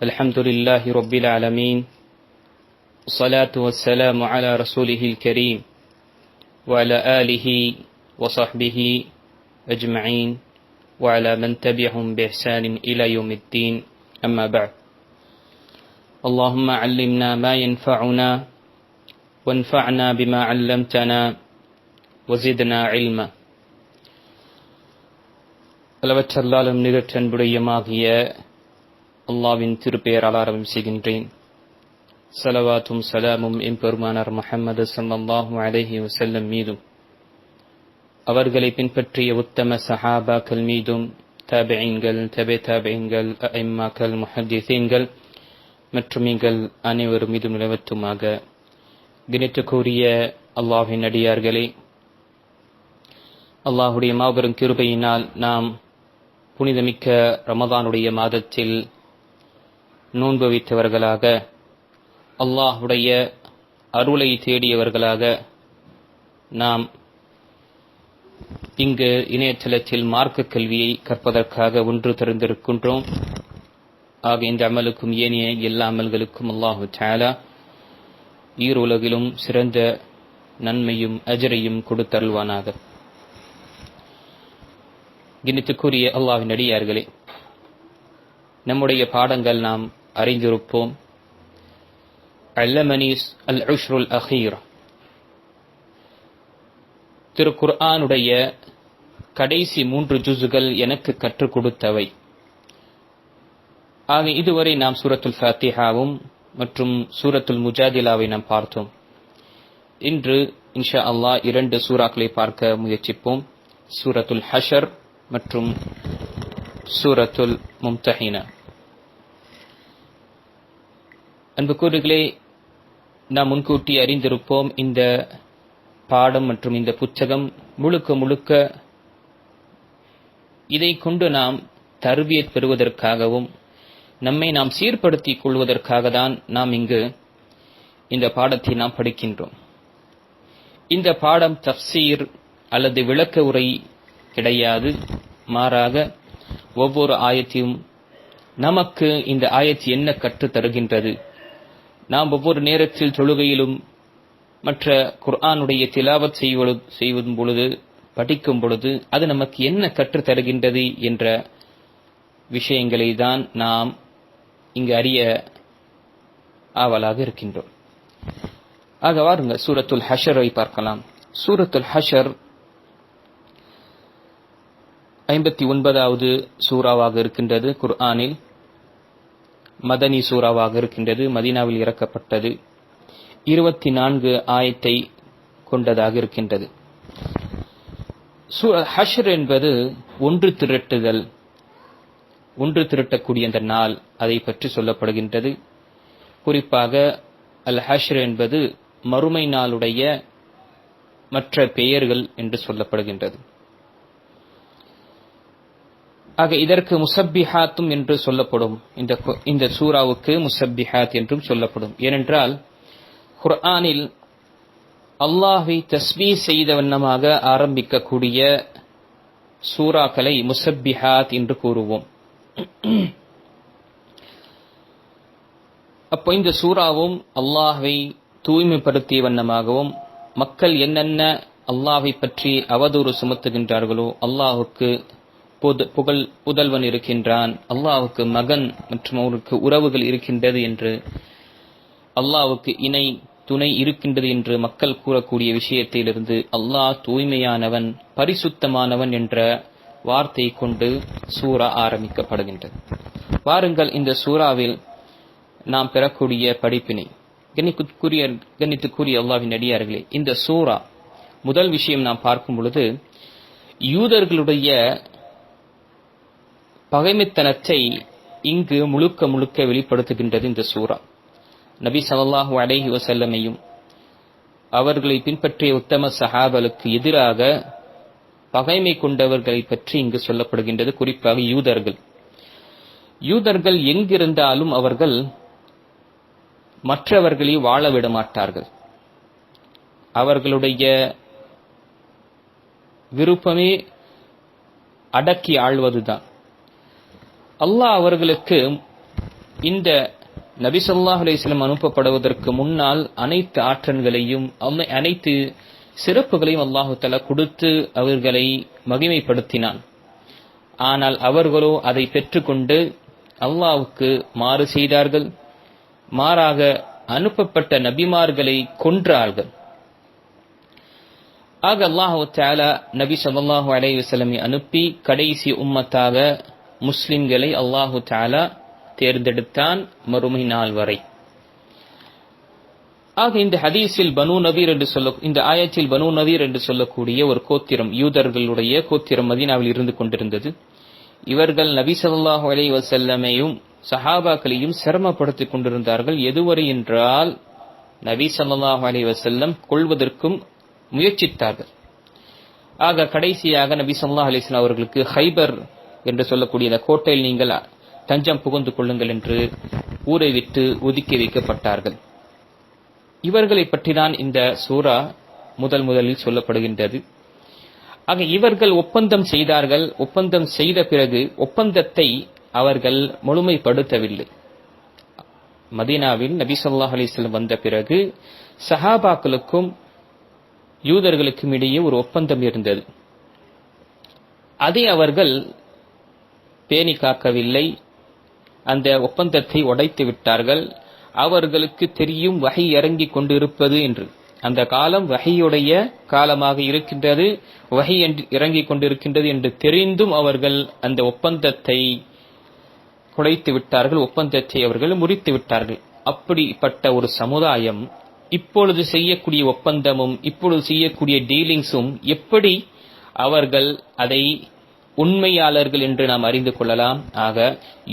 الحمد لله رب العالمين الصلاة والسلام على رسوله الكريم وعلى آله وصحبه أجمعين وعلى من تبعهم بإحسان إلى يوم الدين أما بعد اللهم علمنا ما ينفعنا وانفعنا بما علمتنا وزدنا علما அளவற்றல்லாலும் நிகற்றன்புடையமாகிய அல்லாவின் திருப்பெயரால் ஆரம்பம் செய்கின்றேன். சலவாத்தும் சலாமும் எம்பெருமானார் முஹம்மது சல்லாஹூ அலஹி வசல்லம் மீதும். அவர்களை பின்பற்றிய உத்தம சஹாபாக்கள் மீதும் தபெயின்கள் தபே தபெயின்கள் ஐம்மாக்கள் முஹத்தீன்கள் மற்றும் எங்கள் அனைவரும் மீதும் நிலவத்துமாக தினத்துக்குரிய அல்லாஹின் அடியார்களே அல்லாஹுடைய மாபெரும் கிருபையினால் நாம் புனிதமிக்க ரமதானுடைய மாதத்தில் நோன்பு வைத்தவர்களாக அல்லாஹுடைய அருளை தேடியவர்களாக நாம் இங்கு இணையதளத்தில் மார்க்க கல்வியை கற்பதற்காக ஒன்று திறந்திருக்கின்றோம் ஆக இந்த அமலுக்கும் ஏனைய எல்லா அமல்களுக்கும் அல்லாஹு சாலா ஈருலகிலும் சிறந்த நன்மையும் அஜரையும் கொடுத்தருள்வானாக. கிணித்துக்குரிய அல்லாஹின் அடியார்களே நம்முடைய பாடங்கள் நாம் அறிந்திருப்போம். அல்லமனீஸ் அல் உஷ்ருல் அஹீர். திரு குர்ஆனுடைய கடைசி மூன்று ஜுசுகள் எனக்கு கற்றுக் கொடுத்தவை. ஆக இதுவரை நாம் சூரத்துல் ஃபாத்திஹாவும் மற்றும் சூரத்துல் முஜாதிலாவை நாம் பார்த்தோம். இன்று இன்ஷா அல்லாஹ் இரண்டு சூறாக்களை பார்க்க முயற்சிப்போம். சூரத்துல் ஹஷர் மற்றும் சூரத்துல் மும்தஹினா. அன்பு கூறுகளே நாம் முன்கூட்டி அறிந்திருப்போம் இந்த பாடம் மற்றும் இந்த புத்தகம் முழுக்க முழுக்க இதை கொண்டு நாம் தருவியத் பெறுவதற்காகவும் நம்மை நாம் சீர்படுத்திக் கொள்வதற்காக தான் நாம் இங்கு இந்த பாடத்தை நாம் படிக்கின்றோம். இந்த பாடம் தப்சீர் அல்லது விளக்க உரை கிடையாது. மாறாக ஒவ்வொரு ஆயத்தையும் நமக்கு இந்த ஆயத்து என்ன கற்றுத் தருகின்றது? நாம் ஒவ்வொரு நேரத்தில் தொழுகையிலும் மற்ற குர்ஆனுடைய திலாவத் செய்வதும் பொழுது படிக்கும் பொழுது அது நமக்கு என்ன கற்றுத் தருகின்றது என்ற விஷயங்களை தான் நாம் இங்கு அறிய ஆவலாக இருக்கின்றோம். ஆக வாருங்க சூரத்துல் ஹஷரை பார்க்கலாம். சூரத்துல் ஹஷர் ஐம்பத்தி ஒன்பதாவது சூறாவாக இருக்கின்றது குர்ஆனில். மதனி சூறாவாக இருக்கின்றது. மதீனாவில் இறக்கப்பட்டது. இருபத்தி நான்கு ஆயத்தை கொண்டதாக இருக்கின்றது. ஹஷர் என்பது ஒன்று திரட்டுதல் ஒன்று திரட்டக்கூடிய அந்த நாள் அதை பற்றி சொல்லப்படுகின்றது. குறிப்பாக அல் ஹஷர் என்பது மறுமை நாளுடைய மற்ற பெயர்கள் என்று சொல்லப்படுகின்றது. ஆக இதற்கு முசப்பிஹாத்தும் என்று சொல்லப்படும். இந்த இந்த சூறாவுக்கு முசப்பிஹாத் என்றும் சொல்லப்படும். ஏனென்றால் குர்ஆனில் அல்லாஹை தஸ்மீ செய்த வண்ணமாக ஆரம்பிக்கக்கூடிய சூறாக்களை முசப்பிஹாத் என்று கூறுவோம். அப்போ இந்த சூறாவும் அல்லாஹை தூய்மைப்படுத்திய வண்ணமாகவும் மக்கள் என்னென்ன அல்லாஹை பற்றி அவதூறு சுமத்துகின்றார்களோ அல்லாஹுக்கு புதல்வன் இருக்கின்றான். அல்லாவுக்கு மகன் மற்றும் அவருக்கு உறவுகள் இருக்கின்றது என்று அல்லாவுக்கு இணை துணை இருக்கின்றது என்று மக்கள் கூறக்கூடிய விஷயத்திலிருந்து அல்லாஹ் தூய்மையானவன் பரிசுத்தமானவன் என்ற வார்த்தை கொண்டு சூறா ஆரம்பிக்கப்படுகின்றது. வாருங்கள் இந்த சூறாவில் நாம் பெறக்கூடிய படிப்பினை. கண்ணிக்குரிய கூறிய அல்லாவின் அடியார்களே இந்த சூறா முதல் விஷயம் நாம் பார்க்கும் பொழுது யூதர்களுடைய பகைமைத்தனத்தை இங்கு முழுக்க முழுக்க வெளிப்படுத்துகின்றது இந்த சூறா. நபி சவல்லாஹூ அலேஹி வசல்லமையும் அவர்களை பின்பற்றிய உத்தம சஹாபலுக்கு எதிராக பகைமை கொண்டவர்களை பற்றி இங்கு சொல்லப்படுகின்றது குறிப்பாக யூதர்கள். யூதர்கள் எங்கிருந்தாலும் அவர்கள் மற்றவர்களை வாழ விட மாட்டார்கள். அவர்களுடைய விருப்பமே அடக்கி ஆள்வதுதான். அல்லாஹ் அவர்களுக்கு இந்த நபி ஸல்லல்லாஹு அலைஹி அனுப்பப்படுவதற்கு முன்னால் அனைத்து ஆற்றல்களையும் அனைத்து சிறப்புகளையும் அல்லாஹு தலா கொடுத்து அவர்களை மகிமைப்படுத்தினான். ஆனால் அவர்களோ அதை பெற்றுக்கொண்டு அல்லாவுக்கு மாறு செய்தார்கள். மாறாக அனுப்பப்பட்ட நபிமார்களை கொன்றார்கள். ஆக அல்லாஹு தாலா நபி சொல்லாஹு அலைவசலமை அனுப்பி கடைசி உம்மத்தாக முஸ்லிம்களை அல்லாஹு தாலா தேர்ந்தெடுத்தான் மறுமை நாள் வரை. ஆக இந்த ஹதீஸில் பனு நவீர் என்று சொல்ல இந்த ஆயத்தில் பனு நவீர் என்று சொல்லக்கூடிய ஒரு கோத்திரம் யூதர்களுடைய கோத்திரம் மதீனாவில் இருந்து கொண்டிருந்தது. இவர்கள் நபி ஸல்லல்லாஹு அலைஹி வஸல்லமையும் சஹாபாக்களையும் சிரமப்படுத்திக் கொண்டிருந்தார்கள். எதுவரை என்றால் நபி ஸல்லல்லாஹு அலி வசல்லம் கொள்வதற்கும் முயற்சித்தார்கள். ஆக கடைசியாக நபி ஸல்லல்லாஹு அலிஸ்லாம் அவர்களுக்கு ஹைபர் என்று சொல்லக்கூடிய இந்த கோட்டையில் நீங்கள் தஞ்சம் புகுந்து கொள்ளுங்கள் என்று ஊரை விட்டு ஒதுக்கி வைக்கப்பட்டார்கள். இவர்களை பற்றிதான் இந்த சூரா முதல் முதலில் சொல்லப்படுகின்றது. ஆக இவர்கள் ஒப்பந்தம் செய்தார்கள். ஒப்பந்தம் செய்த பிறகு ஒப்பந்தத்தை அவர்கள் முழுமைப்படுத்தவில்லை. மதீனாவில் நபி ஸல்லல்லாஹு அலைஹி வந்த பிறகு சஹாபாக்களுக்கும் யூதர்களுக்கும் இடையே ஒரு ஒப்பந்தம் இருந்தது. அதை அவர்கள் பேணி காக்கவில்லை. அந்த ஒப்பந்தத்தை உடைத்து விட்டார்கள். அவர்களுக்கு தெரியும் வகை இறங்கிக் கொண்டிருப்பது என்று. அந்த காலம் வகையுடைய காலமாக இருக்கின்றது வகை இறங்கிக் கொண்டிருக்கின்றது என்று தெரிந்தும் அவர்கள் அந்த ஒப்பந்தத்தை குடைத்து விட்டார்கள் ஒப்பந்தத்தை அவர்கள் முறித்து விட்டார்கள். அப்படிப்பட்ட ஒரு சமுதாயம் இப்பொழுது செய்யக்கூடிய ஒப்பந்தமும் இப்பொழுது செய்யக்கூடிய டீலிங்ஸும் எப்படி அவர்கள் அதை உண்மையாளர்கள் என்று நாம் அறிந்து கொள்ளலாம். ஆக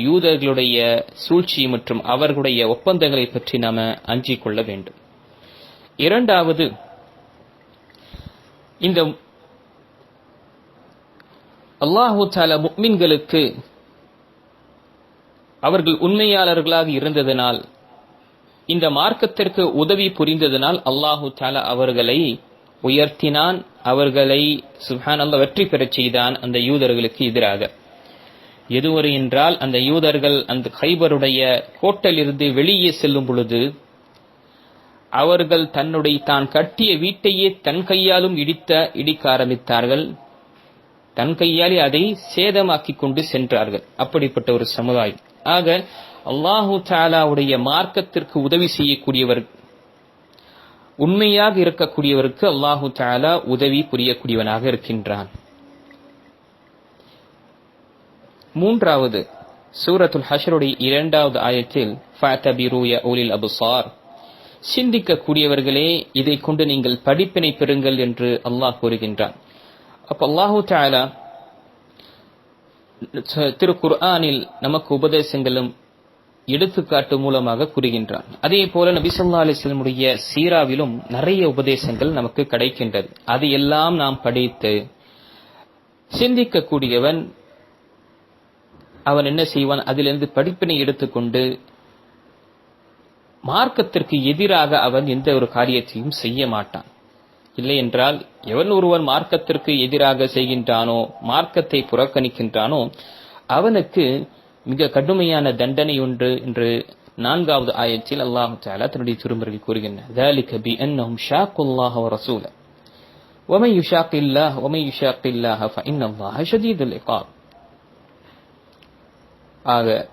யூதர்களுடைய சூழ்ச்சி மற்றும் அவர்களுடைய ஒப்பந்தங்களை பற்றி நாம அஞ்சிக் கொள்ள வேண்டும். இரண்டாவது இந்த அல்லாஹு தால முக்மின்களுக்கு அவர்கள் உண்மையாளர்களாக இருந்ததனால் இந்த மார்க்கத்திற்கு உதவி புரிந்ததனால் அல்லாஹு தாலா அவர்களை உயர்த்தினான் அவர்களை சுஹான் அல்ல வெற்றி பெறச் செய்தான் அந்த யூதர்களுக்கு எதிராக. எதுவரை என்றால் அந்த யூதர்கள் அந்த கைபருடைய கோட்டிலிருந்து வெளியே செல்லும் பொழுது அவர்கள் தன்னுடைய தான் கட்டிய வீட்டையே தன் கையாலும் இடித்த இடிக்க ஆரம்பித்தார்கள். தன் கையாலே அதை சேதமாக்கி கொண்டு சென்றார்கள். அப்படிப்பட்ட ஒரு சமுதாயம். ஆக அல்லாஹு தாலாவுடைய மார்க்கத்திற்கு உதவி செய்யக்கூடியவர் உண்மையாக இருக்கக்கூடியவருக்கு அல்லாஹு தாலா உதவி புரியக்கூடியவனாக இருக்கின்றான். மூன்றாவது சூரத்துல் ஹஷருடைய இரண்டாவது ஆயத்தில் ஃபஅதபிரூய உலில் அபுசார். சிந்திக்கக்கூடியவர்களே இதை கொண்டு நீங்கள் படிப்பினை பெறுங்கள் என்று அல்லாஹ் கூறுகின்றான். அப்ப அல்லாஹு தாலா திரு குர்ஆனில் நமக்கு உபதேசங்களும் எடுத்துக்காட்டு மூலமாக கூறுகின்றான். அதே போல நபிசல்லா அலிஸ்லமுடைய சீராவிலும் நிறைய உபதேசங்கள் நமக்கு கிடைக்கின்றது. அது எல்லாம் நாம் படித்து சிந்திக்கக்கூடியவன் அவன் என்ன செய்வான்? அதிலிருந்து படிப்பினை எடுத்துக்கொண்டு மார்க்கத்திற்கு எதிராக அவன் எந்த ஒரு காரியத்தையும் செய்ய மாட்டான். இல்லை என்றால் எவன் ஒருவன் மார்க்கத்திற்கு எதிராக செய்கின்றானோ மார்க்கத்தை புறக்கணிக்கின்றானோ அவனுக்கு மிக கடுமையான தண்டனை ஒன்று என்று நான்காவது ஆயத்தில் அல்லாஹு தாலா தன்னுடைய திருமறையில் கூறுகின்றார். ومن يشاق الله ومن يشاق الله فإن الله شديد العقاب ஆக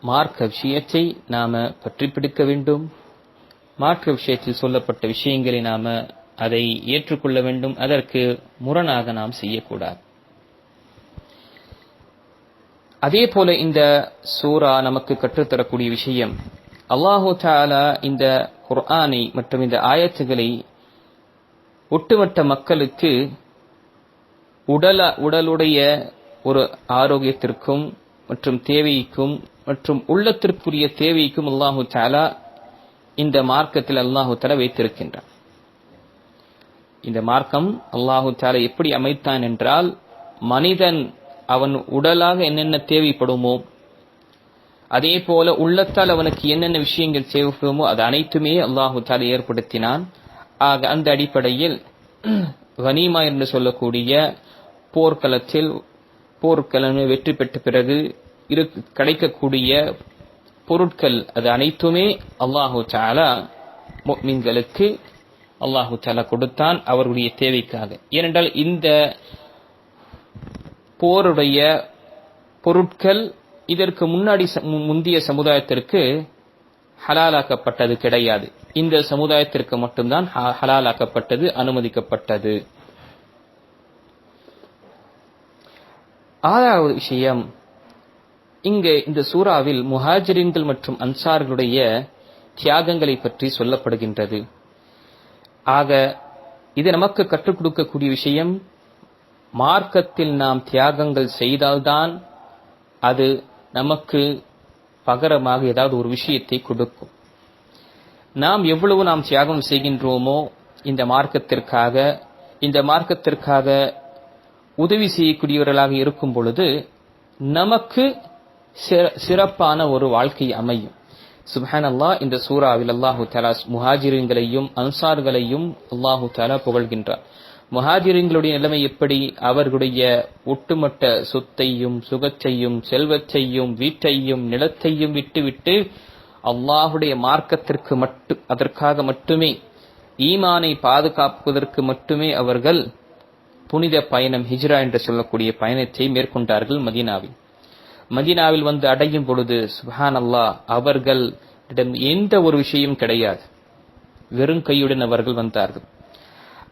மார்க்க விஷயத்தை நாம பற்றி பிடிக்க வேண்டும். மார்க்க விஷயத்தில் சொல்லப்பட்ட விஷயங்களை நாம அதை ஏற்றுக்கொள்ள வேண்டும். அதற்கு முரணாக நாம் செய்யக்கூடாது. அதே போல இந்த சூரா நமக்கு கற்றுத்தரக்கூடிய விஷயம் அல்லாஹு தாலா இந்த குர்ஆனை மற்றும் இந்த ஆயத்துகளை ஒட்டுமொத்த மக்களுக்கு உடல உடலுடைய ஒரு ஆரோக்கியத்திற்கும் மற்றும் தேவைக்கும் மற்றும் உள்ளத்திற்குரிய தேவைக்கும் அல்லாஹு தாலா இந்த மார்க்கத்தில் அல்லாஹு தாலா வைத்திருக்கின்றான். இந்த மார்க்கம் அல்லாஹு தாலா எப்படி அமைத்தான் என்றால் மனிதன் அவன் உடலாக என்னென்ன தேவைப்படுமோ அதே போல உள்ளத்தால் அவனுக்கு என்னென்ன விஷயங்கள் தேவைப்படுமோ அது அனைத்துமே அல்லாஹு தாலா ஏற்படுத்தினான். ஆக அந்த அடிப்படையில் கனிமா என்று சொல்லக்கூடிய போர்க்களத்தில் போர்க்களமே வெற்றி பெற்ற பிறகு இரு கிடைக்கக்கூடிய பொருட்கள் அது அனைத்துமே அல்லாஹு தாலா மீன்களுக்கு அல்லாஹு தாலா கொடுத்தான் அவருடைய தேவைக்காக. ஏனென்றால் இந்த போருடைய பொருட்கள் இதற்கு முன்னாடி ச- முந்திய சமுதாயத்திற்கு ஹலாலாக்கப்பட்டது கிடையாது. இந்த சமுதாயத்திற்கு மட்டும்தான் ஹ- ஹலாலாக்கப்பட்டது அனுமதிக்கப்பட்டது. ஆறாவது விஷயம் இங்கே இந்த சூறாவில் முஹாஜிரின்கள் மற்றும் அன்சார்களுடைய தியாகங்களை பற்றி சொல்லப்படுகின்றது. ஆக இது நமக்கு கற்றுக் கொடுக்கக்கூடிய விஷயம் மார்க்கத்தில் நாம் தியாகங்கள் செய்தால்தான் அது நமக்கு பகரமாக ஏதாவது ஒரு விஷயத்தை கொடுக்கும். நாம் எவ்வளவு நாம் தியாகம் செய்கின்றோமோ இந்த மார்க்கத்திற்காக இந்த மார்க்கத்திற்காக உதவி செய்யக்கூடியவர்களாக இருக்கும் பொழுது நமக்கு சிற- சிறப்பான ஒரு வாழ்க்கை அமையும். சுபஹான் அல்லாஹ் இந்த சூறாவில் அல்லாஹு தலா முஹாஜிரின்களையும் அன்சார்களையும் அல்லாஹு தலா புகழ்கின்றார். முஹாஜிரின்களுடைய நிலைமை எப்படி? அவர்களுடைய ஒட்டுமொத்த சொத்தையும் சுகத்தையும் செல்வத்தையும் வீட்டையும் நிலத்தையும் விட்டுவிட்டு அல்லாஹுடைய மார்க்கத்திற்கு மட்டும் அதற்காக மட்டுமே ஈமானை பாதுகாப்பதற்கு மட்டுமே அவர்கள் புனித பயணம் ஹிஜ்ரா என்று சொல்லக்கூடிய பயணத்தை மேற்கொண்டார்கள் மதீனாவில். மதீனாவில் வந்து அடையும் பொழுது சுஹான் அல்லாஹ் அவர்களிடம் எந்த ஒரு விஷயம் கிடையாது. வெறும் கையுடன் அவர்கள் வந்தார்கள்.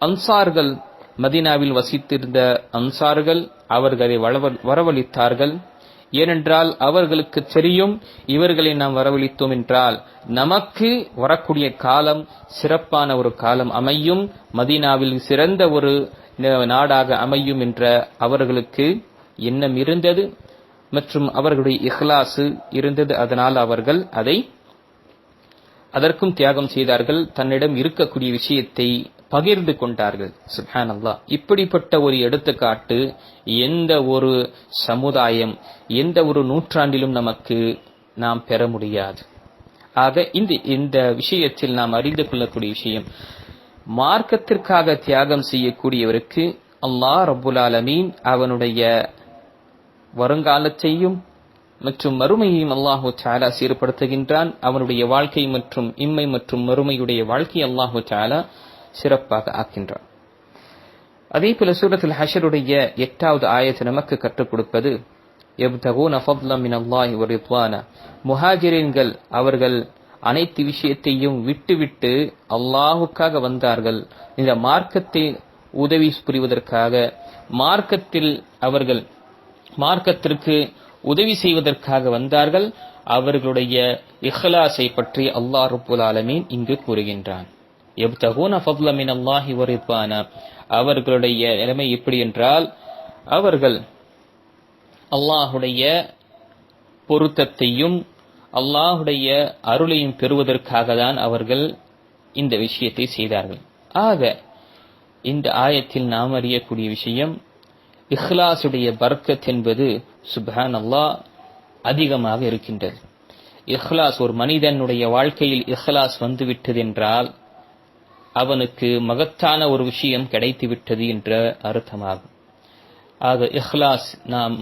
அன்சார்கள் மதீனாவில் வசித்திருந்த அன்சார்கள் அவர்களை வளவ- வரவழைத்தார்கள். ஏனென்றால் அவர்களுக்கு தெரியும் இவர்களை நாம் வரவழைத்தோம் என்றால் நமக்கு வரக்கூடிய காலம் சிறப்பான ஒரு காலம் அமையும். மதீனாவில் சிறந்த ஒரு நாடாக அமையும் என்ற அவர்களுக்கு எண்ணம் இருந்தது மற்றும் அவர்களுடைய இஹ்லாசு இருந்தது. அதனால் அவர்கள் அதை அதற்கும் தியாகம் செய்தார்கள். தன்னிடம் இருக்கக்கூடிய விஷயத்தை பகிர்ந்து கொண்டார்கள். சுஹான் அல்லாஹ் இப்படிப்பட்ட ஒரு எடுத்துக்காட்டு எந்த ஒரு சமுதாயம் எந்த ஒரு நூற்றாண்டிலும் நமக்கு நாம் பெற முடியாது. ஆக இந்த இந்த விஷயத்தில் நாம் அறிந்து கொள்ளக்கூடிய விஷயம் மார்க்கத்திற்காக தியாகம் செய்யக்கூடியவருக்கு அல்லாஹ் ரபுல் ஆலமீன் அவனுடைய வருங்காலத்தையும் மற்றும் மறுமையையும் அல்லாஹு சாலா சீர்படுத்துகின்றான். அவனுடைய வாழ்க்கை மற்றும் இம்மை மற்றும் மறுமையுடைய வாழ்க்கை அல்லாஹு சாலா சிறப்பாக ஆக்கின்றான். அதே போல சூரத்தில் ஹஷருடைய எட்டாவது ஆயத்தை நமக்கு கற்றுக் கொடுப்பது எப்தகூன ஃபத்லம் மின் அல்லாஹி ஒரு முஹாஜிரீன்கள் அவர்கள் அனைத்து விஷயத்தையும் விட்டுவிட்டு அல்லாஹுக்காக வந்தார்கள். இந்த மார்க்கத்தை உதவி புரிவதற்காக மார்க்கத்தில் அவர்கள் மார்க்கத்திற்கு உதவி செய்வதற்காக வந்தார்கள். அவர்களுடைய இஹ்லாஸை பற்றி அல்லாஹ் ருபுல் ஆலமீன் இங்கு கூறுகின்றான். எப்தகூன ஃபத்ல மின் அல்லாஹி வரித்வானா அவர்களுடைய நிலைமை எப்படி என்றால் அவர்கள் அல்லாஹுடைய பொருத்தத்தையும் அல்லாஹுடைய அருளையும் பெறுவதற்காக தான் அவர்கள் இந்த விஷயத்தை செய்தார்கள். ஆக இந்த ஆயத்தில் நாம் அறியக்கூடிய விஷயம் இஹ்லாசுடைய பர்க்கத் என்பது சுப்ஹான் அல்லாஹ் அதிகமாக இருக்கின்றது. இஹ்லாஸ் ஒரு மனிதனுடைய வாழ்க்கையில் இஹ்லாஸ் வந்துவிட்டது என்றால் அவனுக்கு மகத்தான ஒரு விஷயம் கிடைத்துவிட்டது என்ற அர்த்தமாகும். ஆக இஹ்லாஸ் நாம்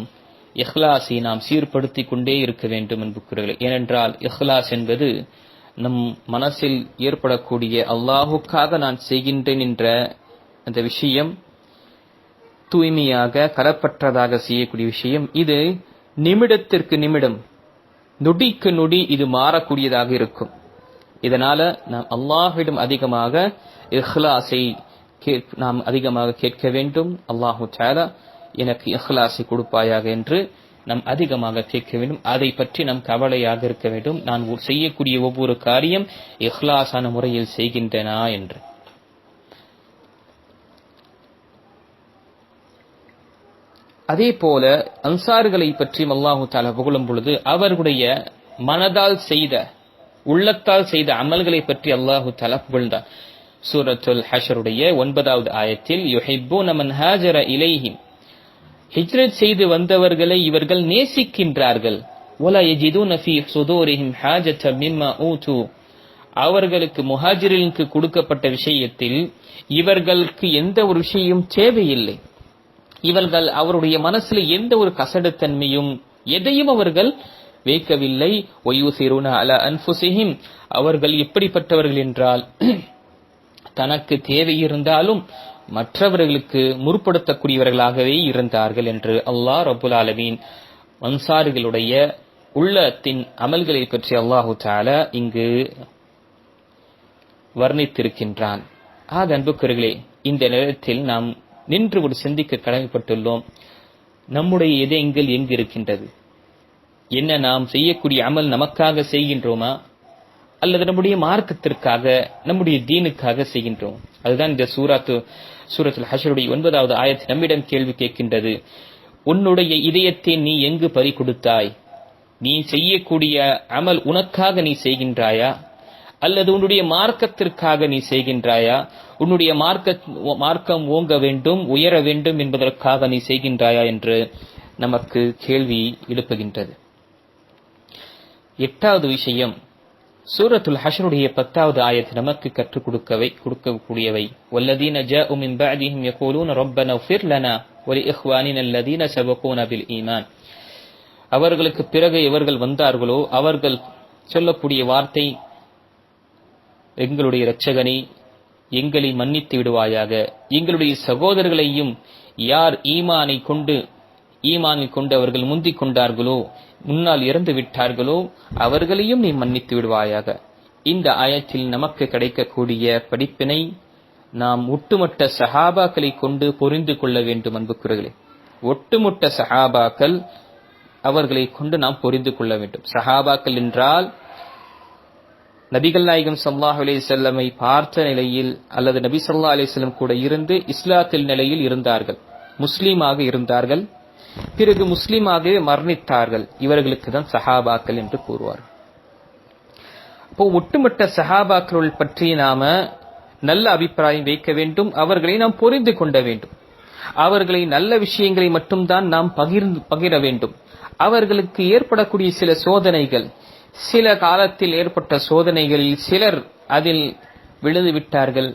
இஹ்லாஸை நாம் சீர்படுத்திக் கொண்டே இருக்க வேண்டும் என்புக்குறீர்கள் ஏனென்றால் இஹ்லாஸ் என்பது நம் மனசில் ஏற்படக்கூடிய அல்லாஹுக்காக நான் செய்கின்றேன் என்ற அந்த விஷயம் தூய்மையாக கலப்பற்றதாக செய்யக்கூடிய விஷயம் இது நிமிடத்திற்கு நிமிடம் நொடிக்கு நொடி இது மாறக்கூடியதாக இருக்கும். இதனால நாம் அல்லாஹ்விடம் அதிகமாக இஹ்லாஸை நாம் அதிகமாக கேட்க வேண்டும். அல்லாஹு தாலா எனக்கு இஹ்லாஸை கொடுப்பாயாக என்று நாம் அதிகமாக கேட்க வேண்டும். அதை பற்றி நாம் கவலையாக இருக்க வேண்டும். நான் செய்யக்கூடிய ஒவ்வொரு காரியம் இஹ்லாஸான முறையில் செய்கின்றனா என்று. அதே போல அன்சார்களை பற்றி அல்லாஹு தாலா புகழும் பொழுது அவர்களுடைய மனதால் செய்த உள்ளத்தால் செய்த அமல்களை பற்றி அல்லாஹு தலா புகழ்ந்தார். சூரத்துல் ஹஷருடைய ஒன்பதாவது ஆயத்தில் யுஹிப்பு ஹிஜ்ரத் செய்து வந்தவர்களை இவர்கள் நேசிக்கின்றார்கள். ஒலா எஜிது நஃபி சுதோரிஹிம் ஹாஜத் மிம்மா ஊது. அவர்களுக்கு முஹாஜிரினுக்கு கொடுக்கப்பட்ட விஷயத்தில் இவர்களுக்கு எந்த ஒரு விஷயம் தேவையில்லை. இவர்கள் அவருடைய மனசுல எந்த ஒரு கசடுத்தன்மையும் எதையும் அவர்கள் வைக்கவில்லை. ஒய்யூசிருன அல அன்ஃபுசிஹிம். அவர்கள் எப்படிப்பட்டவர்கள் என்றால் தனக்கு தேவை இருந்தாலும் மற்றவர்களுக்கு முற்படுத்தக்கூடியவர்களாகவே இருந்தார்கள் என்று அல்லாஹ் ரபுல் ஆலமீன் அன்சாரிகளுடைய உள்ளத்தின் அமல்களை பற்றி அல்லாஹு தால இங்கு வர்ணித்திருக்கின்றான். ஆக அன்புக்குறர்களே இந்த நேரத்தில் நாம் நின்று ஒரு சிந்திக்க கடமைப்பட்டுள்ளோம். நம்முடைய இதயங்கள் எங்கு இருக்கின்றது என்ன நாம் செய்யக்கூடிய அமல் நமக்காக செய்கின்றோமா? அல்லது நம்முடைய மார்க்கத்திற்காக நம்முடைய தீனுக்காக செய்கின்றோம்? அதுதான் இந்த சூராத்து சூரத்துல் ஹஷருடைய ஒன்பதாவது ஆயத்து நம்மிடம் கேள்வி கேட்கின்றது. உன்னுடைய இதயத்தை நீ எங்கு பறி கொடுத்தாய் நீ செய்யக்கூடிய அமல் உனக்காக நீ செய்கின்றாயா? அல்லது உன்னுடைய மார்க்கத்திற்காக நீ செய்கின்றாயா? உன்னுடைய மார்க்க மார்க்கம் ஓங்க வேண்டும் உயர வேண்டும் என்பதற்காக நீ செய்கின்றாயா என்று நமக்கு கேள்வி எழுப்புகின்றது. எட்டாவது விஷயம் சூரத்துல் ஹஷருடைய பத்தாவது ஆயத் நமக்கு கற்றுக் கொடுக்கவை கொடுக்கக்கூடியவை. வல்லதீன ஜ மின் பஅதிஹிம் யகூலூன ரப்பனா ஃபிர் லனா வ லிஇஹ்வானினா அல்லதீன சபகூன ஈமான். அவர்களுக்கு பிறகு எவர்கள் வந்தார்களோ அவர்கள் சொல்லக்கூடிய வார்த்தை எங்களுடைய இரட்சகனே எங்களை மன்னித்து விடுவாயாக. எங்களுடைய சகோதரர்களையும் யார் ஈமானை கொண்டு ஈமானை கொண்டு அவர்கள் முந்திக் கொண்டார்களோ முன்னால் இறந்து விட்டார்களோ அவர்களையும் நீ மன்னித்து விடுவாயாக. இந்த ஆயத்தில் நமக்கு கிடைக்கக்கூடிய படிப்பினை நாம் ஒட்டுமொட்ட சஹாபாக்களை கொண்டு புரிந்து கொள்ள வேண்டும் அன்புக்குறர்களே ஒட்டுமொத்த சஹாபாக்கள் அவர்களை கொண்டு நாம் புரிந்து கொள்ள வேண்டும். சஹாபாக்கள் என்றால் நபிகள் நாயகம் சல்லாஹ் அலி செல்லமை பார்த்த நிலையில் அல்லது நபி சொல்லா செல்லம் கூட இருந்து இஸ்லாத்தில் நிலையில் இருந்தார்கள். முஸ்லீமாக இருந்தார்கள். பிறகு முஸ்லீமாகவே மரணித்தார்கள். இவர்களுக்கு தான் சஹாபாக்கள் என்று கூறுவார் அப்போ ஒட்டுமொத்த சஹாபாக்கள் பற்றி நாம நல்ல அபிப்பிராயம் வைக்க வேண்டும். அவர்களை நாம் புரிந்து கொண்ட வேண்டும். அவர்களை நல்ல விஷயங்களை மட்டும்தான் நாம் பகிர்ந்து பகிர வேண்டும். அவர்களுக்கு ஏற்படக்கூடிய சில சோதனைகள் சில காலத்தில் ஏற்பட்ட சோதனைகளில் சிலர் அதில் விழுந்து விட்டார்கள்.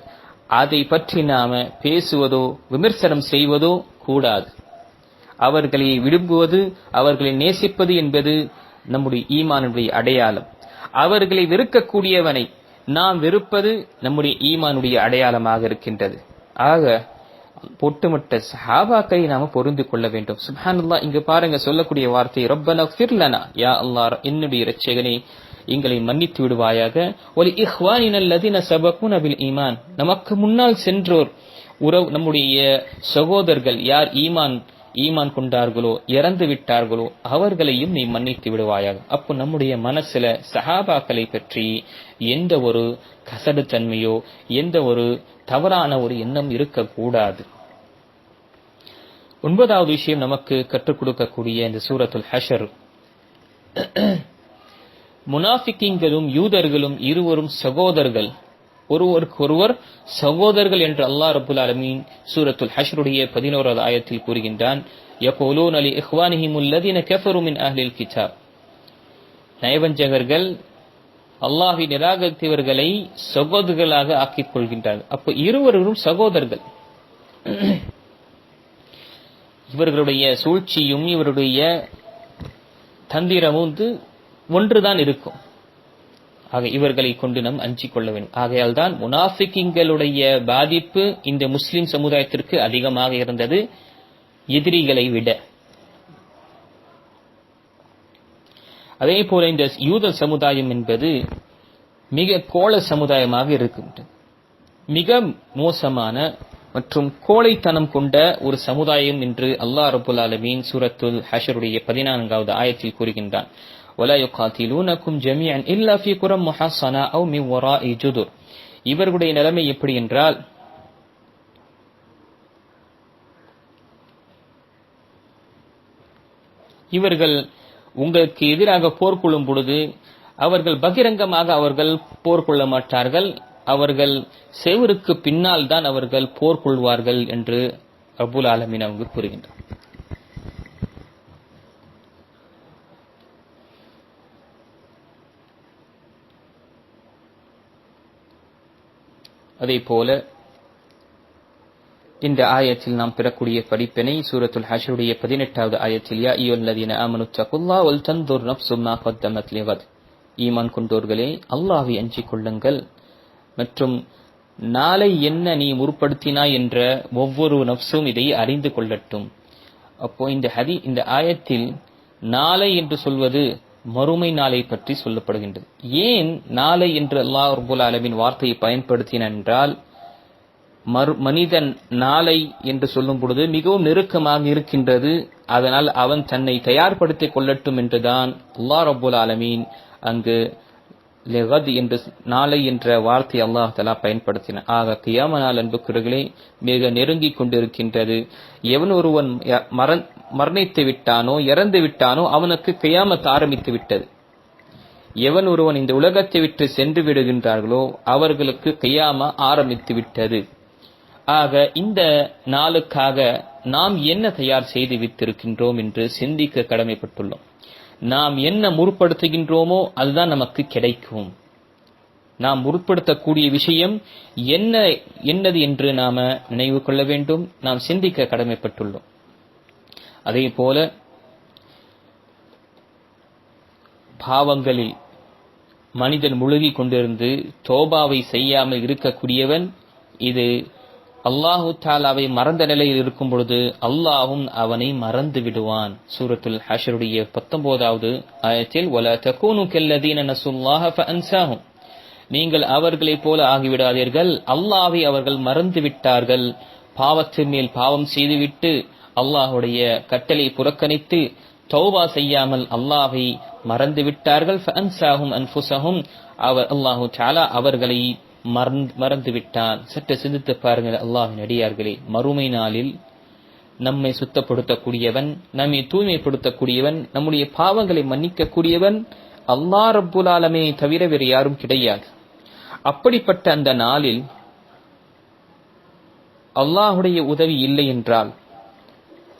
அதை பற்றி நாம பேசுவதோ விமர்சனம் செய்வதோ கூடாது. அவர்களை விரும்புவது அவர்களை நேசிப்பது என்பது நம்முடைய ஈமானுடைய அடையாளம். அவர்களை வெறுக்கக்கூடியவனை நாம் வெறுப்பது நம்முடைய ஈமானுடைய அடையாளமாக இருக்கின்றது. ஆக ஒட்டுமொட்ட சஹாபாக்களை நாம பொருந்து கொள்ள வேண்டும். சுப்ஹானல்லாஹ் இங்கு பாருங்க சொல்லக்கூடிய வார்த்தை ரப்பனா ஃபிர்லனா யா அல்லாஹ் என்னுடைய இரட்சகனே எங்களை மன்னித்து விடுவாயாக. ஒரு இஹ்வானின் அல்லதின சபகுன பில் ஈமான். நமக்கு முன்னால் சென்றோர் உறவு நம்முடைய சகோதரர்கள் யார் ஈமான் ஈமான் கொண்டார்களோ இறந்து விட்டார்களோ அவர்களையும் நீ மன்னித்து விடுவாயாக. அப்போ நம்முடைய மனசுல சஹாபாக்களை பற்றி எந்த ஒரு கசடு தன்மையோ எந்த ஒரு தவறான ஒரு எண்ணம் இருக்கக்கூடாது. ஒன்பதாவது விஷயம் நமக்கு கற்றுக் கொடுக்கக்கூடிய இந்த சூரத்துல் ஹஷர். முனாஃபிக்கிங்களும் யூதர்களும் இருவரும் சகோதரர்கள். ஒருவருக்கொருவர் சகோதரர்கள் என்று அல்லாஹ் ரபுல் அலமீன் சூரத்துல் ஹஷ்ருடைய பதினோராவது ஆயத்தில் கூறுகின்றான் யகோலூன் அலி இஹ்வானிஹிம் அல்லதீன அஹ்லில் கிதாப். நயவஞ்சகர்கள் அல்லாஹை நிராகரித்தவர்களை சகோதரர்களாக ஆக்கிக் கொள்கின்றார்கள். அப்போ இருவரும் சகோதரர்கள். இவர்களுடைய சூழ்ச்சியும் இவருடைய தந்திரமும் வந்து ஒன்றுதான் இருக்கும். ஆக இவர்களை கொண்டு நாம் அஞ்சிக் கொள்ள வேண்டும். ஆகையால் தான் முனாஃபிக்கிங்களுடைய பாதிப்பு இந்த முஸ்லிம் சமுதாயத்திற்கு அதிகமாக இருந்தது. எதிரிகளை விட. அதே போல இந்த யூத சமுதாயம் என்பது மிக கோல சமுதாயமாக இருக்கின்றது. மிக மோசமான மற்றும் கோழைத்தனம் கொண்ட ஒரு சமுதாயம் என்று அல்லாஹ் ரபுல் ஆலமீன் சூரத்துல் ஹஷருடைய பதினான்காவது ஆயத்தில் கூறுகின்றான். ولا يقاتلونكم جميعا إلا في قرى محصنة أو من وراء جدر இவர்களுடைய நிலைமை எப்படி என்றால் இவர்கள் உங்களுக்கு எதிராக போர் கொள்ளும் பொழுது அவர்கள் பகிரங்கமாக அவர்கள் போர் கொள்ள மாட்டார்கள் அவர்கள் செவருக்கு பின்னால் தான் அவர்கள் போர் கொள்வார்கள் என்று அபுல் ஆலமின் அவங்க கூறுகின்றார் அதே போல இந்த ஆயத்தில் நாம் பெறக்கூடிய படிப்பினை சூரத்துல் ஹஷருடைய பதினெட்டாவது ஆயத்தில் யா ஐயுல்லதீன அமனு சகுல்லா ஒல் தந்தூர் நப் சும்மா பத்தமத் லிகத். ஈமான் கொண்டோர்களே அல்லாஹ்வை அஞ்சிக் கொள்ளுங்கள். மற்றும் நாளை என்ன நீ முற்படுத்தினாய் என்ற ஒவ்வொரு நப்சும் இதை அறிந்து கொள்ளட்டும். அப்போ இந்த ஹதி இந்த ஆயத்தில் நாளை என்று சொல்வது மறுமை நாளை பற்றி சொல்லப்படுகின்றது. ஏன் நாளை என்று அல்லாஹ் ரபுல் அலமின் வார்த்தையை பயன்படுத்தின என்றால் மறு மனிதன் நாளை என்று சொல்லும் பொழுது மிகவும் நெருக்கமாக இருக்கின்றது. அதனால் அவன் தன்னை தயார்படுத்திக் கொள்ளட்டும் என்றுதான் அல்லாஹ் ரபுல் அலமீன் அங்கு லெகத் என்று நாளை என்ற வார்த்தை அல்லாஹ் தலா பயன்படுத்தின. ஆக கியாம நாள் அன்புக்குறர்களே மிக நெருங்கிக் கொண்டிருக்கின்றது. எவன் ஒருவன் மரணித்து விட்டானோ இறந்து விட்டானோ அவனுக்கு கியாமத் ஆரம்பித்து விட்டது. எவன் ஒருவன் இந்த உலகத்தை விட்டு சென்று விடுகின்றார்களோ அவர்களுக்கு கையாம ஆரம்பித்து விட்டது. ஆக இந்த நாளுக்காக நாம் என்ன தயார் செய்து வைத்திருக்கின்றோம் என்று சிந்திக்க கடமைப்பட்டுள்ளோம். நாம் என்ன முற்படுத்துகின்றோமோ அதுதான் நமக்கு கிடைக்கும். நாம் முற்படுத்தக்கூடிய விஷயம் என்ன என்னது என்று நாம நினைவு கொள்ள வேண்டும். நாம் சிந்திக்க கடமைப்பட்டுள்ளோம். அதே போல பாவங்களில் மனிதன் முழுகிக் கொண்டிருந்து தோபாவை செய்யாமல் இருக்கக்கூடியவன் இது அல்லாஹு தாலாவை மறந்த நிலையில் இருக்கும் பொழுது அல்லாஹும் அவனை மறந்து விடுவான். சூரத்துல் ஹஷருடைய பத்தொன்பதாவது ஆயத்தில் ஒல தகூனு கெல்லதீன நசுல்லாஹ ஃபஅன்சாஹும். நீங்கள் அவர்களைப் போல ஆகிவிடாதீர்கள். அல்லாவை அவர்கள் மறந்து விட்டார்கள். பாவத்தின் மேல் பாவம் செய்துவிட்டு அல்லாஹுடைய கட்டளை புறக்கணித்து தௌபா செய்யாமல் அல்லாஹை மறந்து விட்டார்கள் ஃபஅன்சாஹும் அன்ஃபுஸஹும். அவர் அல்லாஹு சாலா அவர்களை மறந்து விட்டான் சற்று சிந்தித்து பாருங்கள் அல்லாஹின் அடியார்களே. மறுமை நாளில் நம்மை சுத்தப்படுத்தக்கூடியவன் நம்மை தூய்மைப்படுத்தக்கூடியவன் நம்முடைய பாவங்களை மன்னிக்கக்கூடியவன் அல்லா ரப்புல் தவிர வேறு யாரும் கிடையாது. அப்படிப்பட்ட அந்த நாளில் அல்லாஹுடைய உதவி இல்லை என்றால்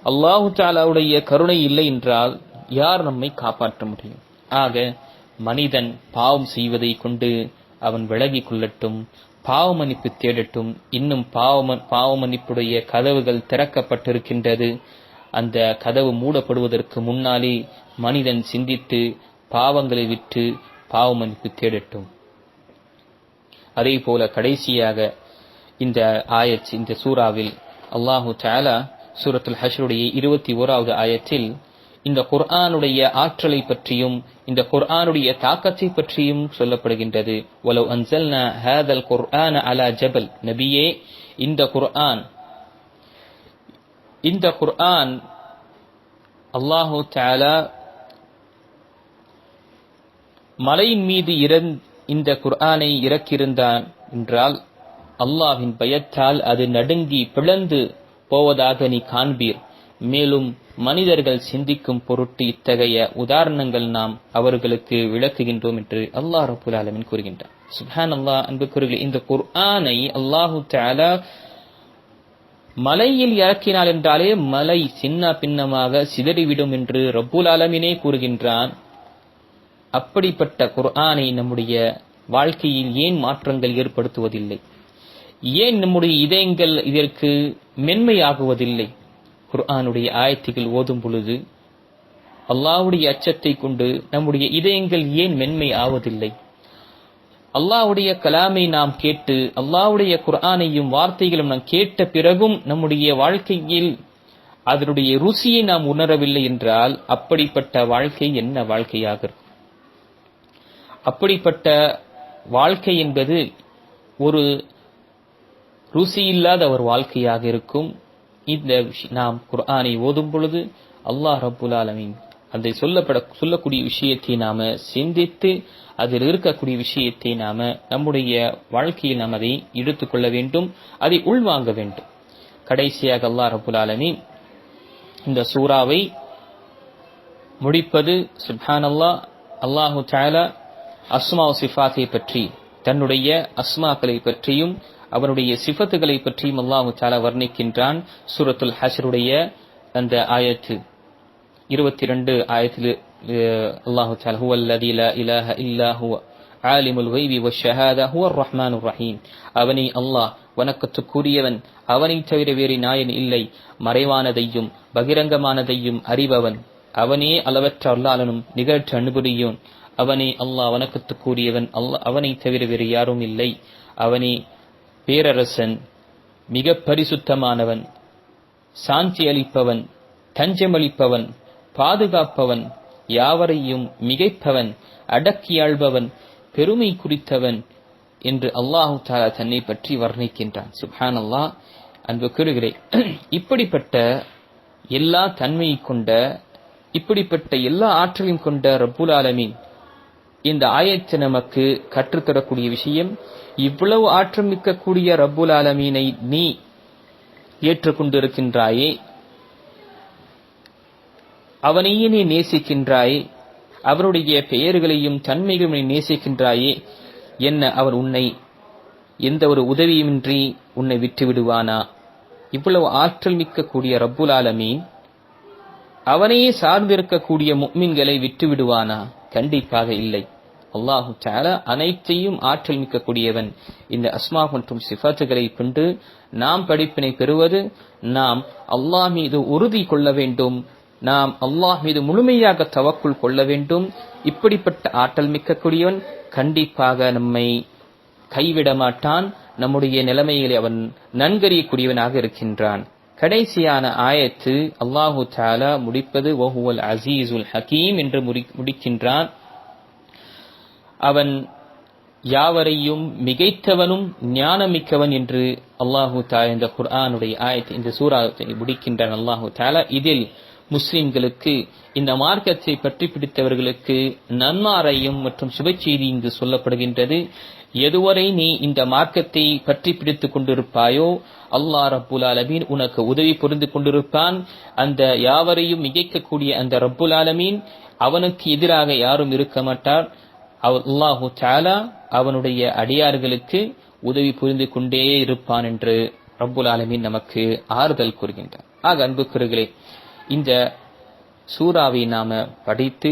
அல்லாஹு தாலாவுடைய கருணை இல்லை என்றால் யார் நம்மை காப்பாற்ற முடியும்? ஆக மனிதன் பாவம் செய்வதை கொண்டு அவன் விலகி கொள்ளட்டும் பாவ மன்னிப்பு தேடட்டும். இன்னும் பாவ பாவ மன்னிப்புடைய கதவுகள் திறக்கப்பட்டிருக்கின்றது. அந்த கதவு மூடப்படுவதற்கு முன்னாலே மனிதன் சிந்தித்து பாவங்களை விட்டு பாவ மன்னிப்பு தேடட்டும். அதே போல கடைசியாக இந்த ஆயத் இந்த சூறாவில் அல்லாஹு தாலா சூரத்துல் ஹஷருடைய இருபத்தி ஓராவது ஆயத்தில் இந்த குர்ஆனுடைய ஆற்றலை பற்றியும் இந்த குர்ஆனுடைய தாக்கத்தை பற்றியும் சொல்லப்படுகின்றது. வலவ் அன்சல்னா ஹேதல் குர்ஆன அலா ஜபல். நபியே இந்த குர்ஆன் இந்த குர்ஆன் அல்லாஹு தாலா மலையின் மீது இந்த குர்ஆனை இறக்கியிருந்தான் என்றால் அல்லாஹின் பயத்தால் அது நடுங்கி பிளந்து போவதாக நீ காண்பீர். மேலும் மனிதர்கள் சிந்திக்கும் பொருட்டு இத்தகைய உதாரணங்கள் நாம் அவர்களுக்கு விளக்குகின்றோம் என்று அல்லாஹ் ரபுல் ஆலமின் கூறுகின்றார் சுஹான் அல்லா அன்புக்குரியர்களே இந்த குர்ஆனை அல்லாஹு தாலா மலையில் இறக்கினாள் என்றாலே மலை சின்ன பின்னமாக சிதறிவிடும் என்று ரபுல் ஆலமினே கூறுகின்றான். அப்படிப்பட்ட குர்ஆனை நம்முடைய வாழ்க்கையில் ஏன் மாற்றங்கள் ஏற்படுத்துவதில்லை? ஏன் நம்முடைய இதயங்கள் இதற்கு மென்மையாகுவதில்லை? குர்ஆனுடைய ஆயத்துகள் ஓதும் பொழுது அல்லாவுடைய அச்சத்தை கொண்டு நம்முடைய இதயங்கள் ஏன் மென்மை ஆவதில்லை அல்லாவுடைய கலாமை நாம் கேட்டு அல்லாவுடைய குர்ஆனையும் வார்த்தைகளும் நாம் கேட்ட பிறகும் நம்முடைய வாழ்க்கையில் அதனுடைய ருசியை நாம் உணரவில்லை என்றால் அப்படிப்பட்ட வாழ்க்கை என்ன வாழ்க்கையாக? இருக்கும் அப்படிப்பட்ட வாழ்க்கை என்பது ஒரு ருசி இல்லாத ஒரு வாழ்க்கையாக இருக்கும். இந்த நாம் குர்ஆனை ஓதும் பொழுது அல்லாஹ் ரப்புல் ஆலமீன் அதை சொல்லப்பட சொல்லக்கூடிய விஷயத்தை நாம சிந்தித்து அதில் இருக்கக்கூடிய விஷயத்தை நாம நம்முடைய வாழ்க்கையில் நாம் அதை எடுத்துக்கொள்ள வேண்டும். அதை உள்வாங்க வேண்டும். கடைசியாக அல்லாஹ் ரபுல் ஆலமீன் இந்த சூறாவை முடிப்பது சுப்ஹான் அல்லா அல்லாஹு தாலா அஸ்மா சிஃபாத்தை பற்றி தன்னுடைய அஸ்மாக்களை பற்றியும் அவனுடைய சிஃபத்துகளை பற்றியும் அல்லாஹு தாலா வர்ணிக்கின்றான். சூரத்துல் ஹஷருடைய அந்த ஆயத்து. இருபத்தி ரெண்டு ஆயத்தில் அல்லாஹு தாலா ஹுவ அல்லதி லா இலாஹ இல்லா ஹுவ ஆலிமுல் வைவி வஷஹாதா ஹுவர் ரஹ்மான் ரஹீம். அவனே அல்லாஹ் வணக்கத்துக்குரியவன் அவனை தவிர வேறு நாயன் இல்லை. மறைவானதையும் பகிரங்கமானதையும் அறிபவன். அவனே அளவற்ற அல்லாளனும் நிகழ்ச்சி அனுபவியோன் அவனே அல்லாஹ் வணக்கத்துக்குரியவன் அல்லாஹ் அவனை தவிர வேறு யாரும் இல்லை. அவனே பேரரசன் மிக பரிசுத்தமானவன் சாந்தி அளிப்பவன் தஞ்சமளிப்பவன் பாதுகாப்பவன் யாவரையும் மிகைப்பவன் அடக்கியாள்பவன் பெருமை குறித்தவன் என்று அல்லாஹு தாலா தன்னை பற்றி வர்ணிக்கின்றான். சுஹான் அல்லாஹ் அன்பு கூறுகிறேன். இப்படிப்பட்ட எல்லா தன்மையை கொண்ட இப்படிப்பட்ட எல்லா ஆற்றலையும் கொண்ட ரப்புல் ஆலமீன் இந்த ஆயத்து நமக்கு கற்றுத்தரக்கூடிய விஷயம் இவ்வளவு ஆற்றல் மிக்கக்கூடிய ரப்புல் ஆலமீனை நீ ஏற்றுக்கொண்டிருக்கின்றாயே அவனையே நீ நேசிக்கின்றாயே அவருடைய பெயர்களையும் தன்மைகளையும் நீ நேசிக்கின்றாயே என்ன அவர் உன்னை எந்த ஒரு உதவியுமின்றி உன்னை விட்டு விடுவானா இவ்வளவு ஆற்றல் மிக்க கூடிய ரப்புல் ஆலமீன் அவனையே சார்ந்திருக்கக்கூடிய முக்மின்களை விட்டு விடுவானா கண்டிப்பாக இல்லை. அல்லாஹு தாலா அனைத்தையும் ஆற்றல் மிக்கக்கூடியவன். இந்த அஸ்மா மற்றும் சிஃபாத்துகளை கொண்டு நாம் படிப்பினை பெறுவது நாம் அல்லாஹ் மீது உறுதி கொள்ள வேண்டும் நாம் அல்லாஹ் மீது முழுமையாக தவக்குள் கொள்ள வேண்டும். இப்படிப்பட்ட ஆற்றல் மிக்கக்கூடியவன் கண்டிப்பாக நம்மை கைவிட மாட்டான். நம்முடைய நிலைமைகளை அவன் நன்கறியக்கூடியவனாக இருக்கின்றான். கடைசியான ஆயத்து அல்லாஹு தாலா முடிப்பது ஒஹுவல் அசீசுல் ஹக்கீம் என்று முடிக்கின்றான். அவன் யாவரையும் மிகைத்தவனும் ஞானமிக்கவன் என்று அல்லாஹு தாலா இந்த குர்ஆனுடைய ஆயத்து இந்த சூறாத்தை முடிக்கின்றான் அல்லாஹு தாலா இதில் முஸ்லிம்களுக்கு இந்த மார்க்கத்தை பற்றி பிடித்தவர்களுக்கு நன்மாரையும் மற்றும் சுபச்செய்தி இங்கு சொல்லப்படுகின்றது. எதுவரை நீ இந்த மார்க்கத்தை பற்றி பிடித்துக் கொண்டிருப்பாயோ அல்லாஹ் ரப்புல் ஆலமீன் உனக்கு உதவி புரிந்து கொண்டிருப்பான். அந்த யாவரையும் மிகைக்கக்கூடிய அந்த ரப்புல் ஆலமீன் அவனுக்கு எதிராக யாரும் இருக்க மாட்டார். அல்லாஹு தாலா அவனுடைய அடியார்களுக்கு உதவி புரிந்து கொண்டே இருப்பான் என்று ரப்புல் ஆலமின் நமக்கு ஆறுதல் கூறுகின்றார். ஆக அன்புக்குறுகளே இந்த சூறாவை நாம படித்து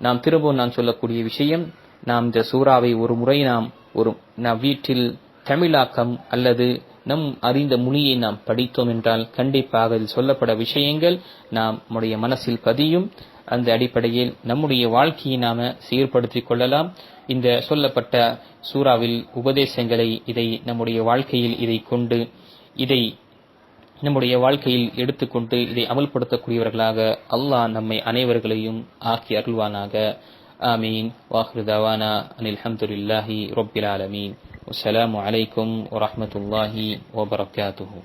நாம் திரும்பவும் நான் சொல்லக்கூடிய விஷயம் நாம் இந்த சூறாவை ஒரு முறை நாம் ஒரு நாம் வீட்டில் தமிழாக்கம் அல்லது நம் அறிந்த மொழியை நாம் படித்தோம் என்றால் கண்டிப்பாக அதில் சொல்லப்பட விஷயங்கள் நாம் நம்முடைய மனசில் பதியும். அந்த அடிப்படையில் நம்முடைய வாழ்க்கையை நாம சீர்படுத்திக் கொள்ளலாம். இந்த சொல்லப்பட்ட சூறாவில் உபதேசங்களை இதை நம்முடைய வாழ்க்கையில் இதை கொண்டு இதை நம்முடைய வாழ்க்கையில் எடுத்துக்கொண்டு இதை அமல்படுத்தக்கூடியவர்களாக அல்லாஹ் நம்மை அனைவர்களையும் ஆக்கி அருள்வானாக. ஆமீன். வாஹ்ரு தவானா அனில் அஹமதுல்லாஹி ரொப்பில் ஆலமீன். அஸ்ஸலாமு அலைக்கும் வரஹமத்துல்லாஹி வபரகாத்துஹூ